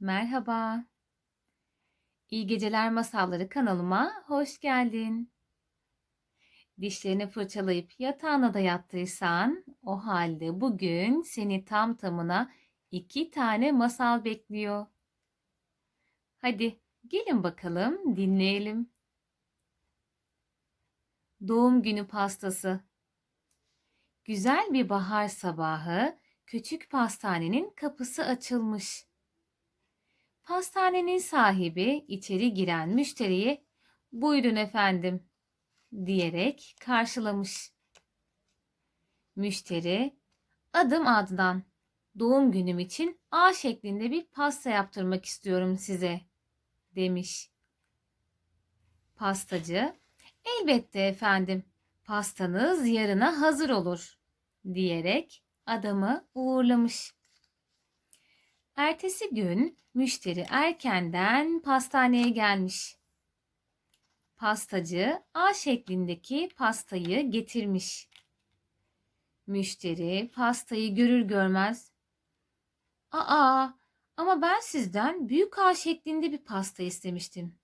Merhaba. İyi Geceler Masalları kanalıma hoş geldin. Dişlerini fırçalayıp yatağına da yattıysan o halde bugün seni tam tamına iki tane masal bekliyor. Hadi gelin bakalım dinleyelim. Doğum günü pastası. Güzel bir bahar sabahı küçük pastanenin kapısı açılmış. Pastanenin sahibi içeri giren müşteriyi "Buyurun efendim." diyerek karşılamış. Müşteri, "Adım Adnan. Doğum günüm için A şeklinde bir pasta yaptırmak istiyorum size." demiş. Pastacı, "Elbette efendim. Pastanız yarına hazır olur." diyerek adamı uğurlamış. Ertesi gün müşteri erkenden pastaneye gelmiş. Pastacı A şeklindeki pastayı getirmiş. Müşteri pastayı görür görmez "Aa, ama ben sizden büyük A şeklinde bir pasta istemiştim.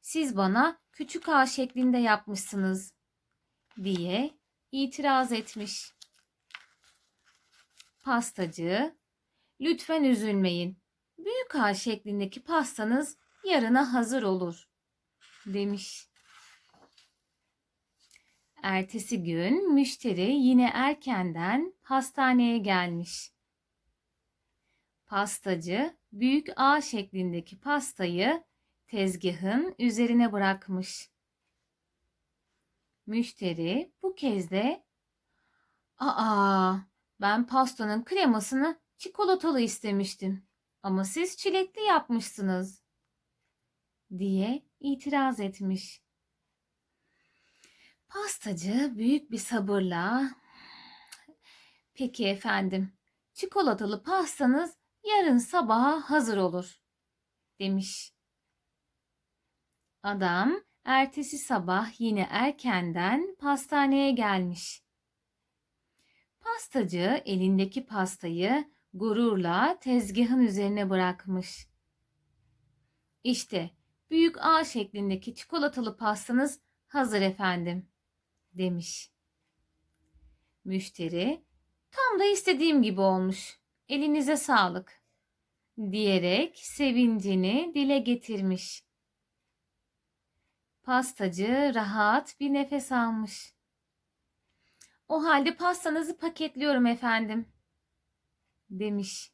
Siz bana küçük A şeklinde yapmışsınız." diye itiraz etmiş. Pastacı Lütfen üzülmeyin. Büyük ağ şeklindeki pastanız yarına hazır olur." demiş. Ertesi gün müşteri yine erkenden pastaneye gelmiş. Pastacı büyük A şeklindeki pastayı tezgahın üzerine bırakmış. Müşteri bu kez de "Aa, ben pastanın kremasını çikolatalı istemiştim ama siz çilekli yapmışsınız diye itiraz etmiş. Pastacı büyük bir sabırla Peki efendim, çikolatalı pastanız yarın sabaha hazır olur demiş. Adam ertesi sabah yine erkenden pastaneye gelmiş. Pastacı elindeki pastayı gururla tezgahın üzerine bırakmış. İşte büyük A şeklindeki çikolatalı pastanız hazır efendim demiş. Müşteri tam da istediğim gibi olmuş. Elinize sağlık diyerek sevincini dile getirmiş. Pastacı rahat bir nefes almış. O halde pastanızı paketliyorum efendim demiş.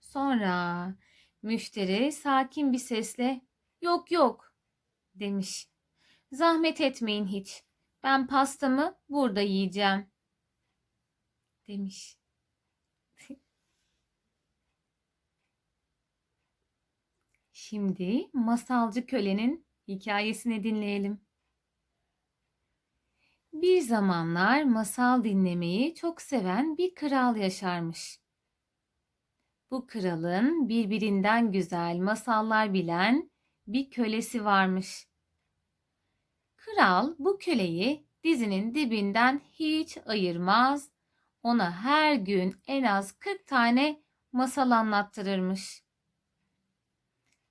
Sonra müşteri sakin bir sesle yok yok demiş. Zahmet etmeyin hiç. Ben pastamı burada yiyeceğim demiş. Şimdi masalcı kölenin hikayesini dinleyelim. Bir zamanlar masal dinlemeyi çok seven bir kral yaşarmış. Bu kralın birbirinden güzel masallar bilen bir kölesi varmış. Kral bu köleyi dizinin dibinden hiç ayırmaz, ona her gün en az 40 tane masal anlattırırmış.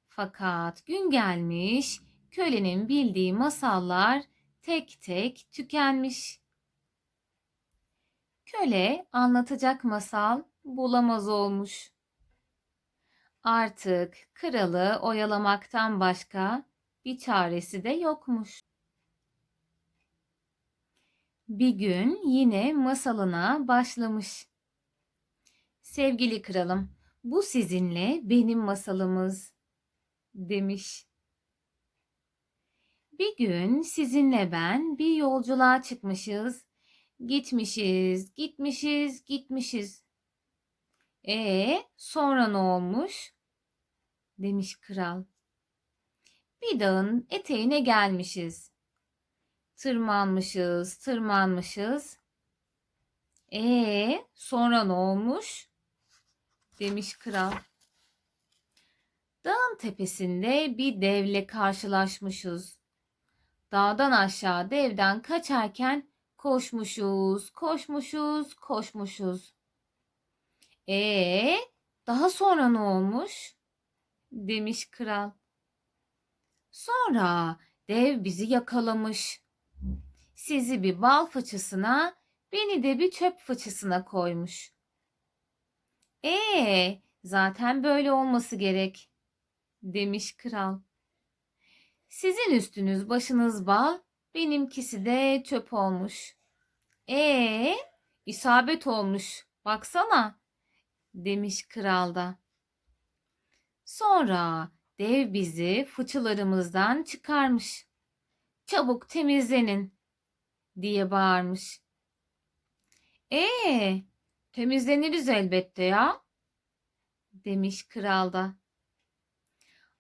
Fakat gün gelmiş, kölenin bildiği masallar tek tek tükenmiş. Köle anlatacak masal bulamaz olmuş. Artık kralı oyalamaktan başka bir çaresi de yokmuş. Bir gün yine masalına başlamış. Sevgili kralım, bu sizinle benim masalımız demiş. Bir gün sizinle ben bir yolculuğa çıkmışız. Gitmişiz, gitmişiz, gitmişiz. E sonra ne olmuş? demiş kral. Bir dağın eteğine gelmişiz. Tırmanmışız, tırmanmışız. E sonra ne olmuş? demiş kral. Dağın tepesinde bir devle karşılaşmışız. Dağdan aşağı devden kaçarken koşmuşuz, koşmuşuz, koşmuşuz. E Daha sonra ne olmuş? demiş kral. Sonra dev bizi yakalamış. Sizi bir bal fıçısına, beni de bir çöp fıçısına koymuş. Ee, zaten böyle olması gerek, demiş kral. Sizin üstünüz başınız bal, benimkisi de çöp olmuş. Ee, isabet olmuş, baksana, demiş kral da. Sonra dev bizi fıçılarımızdan çıkarmış. Çabuk temizlenin diye bağırmış. Ee, temizleniriz elbette ya demiş kral da.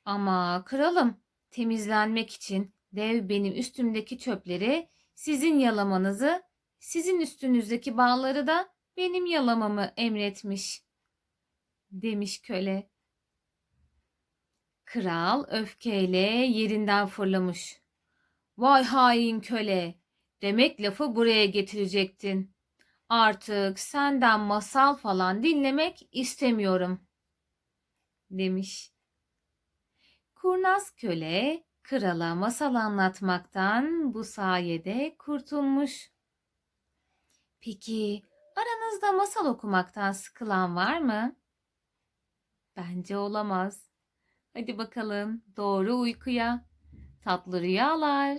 Ama kralım temizlenmek için dev benim üstümdeki çöpleri sizin yalamanızı, sizin üstünüzdeki bağları da benim yalamamı emretmiş demiş köle. Kral öfkeyle yerinden fırlamış. Vay hain köle! Demek lafı buraya getirecektin. Artık senden masal falan dinlemek istemiyorum." demiş. Kurnaz köle krala masal anlatmaktan bu sayede kurtulmuş. Peki aranızda masal okumaktan sıkılan var mı? Bence olamaz. Hadi bakalım doğru uykuya. Tatlı rüyalar.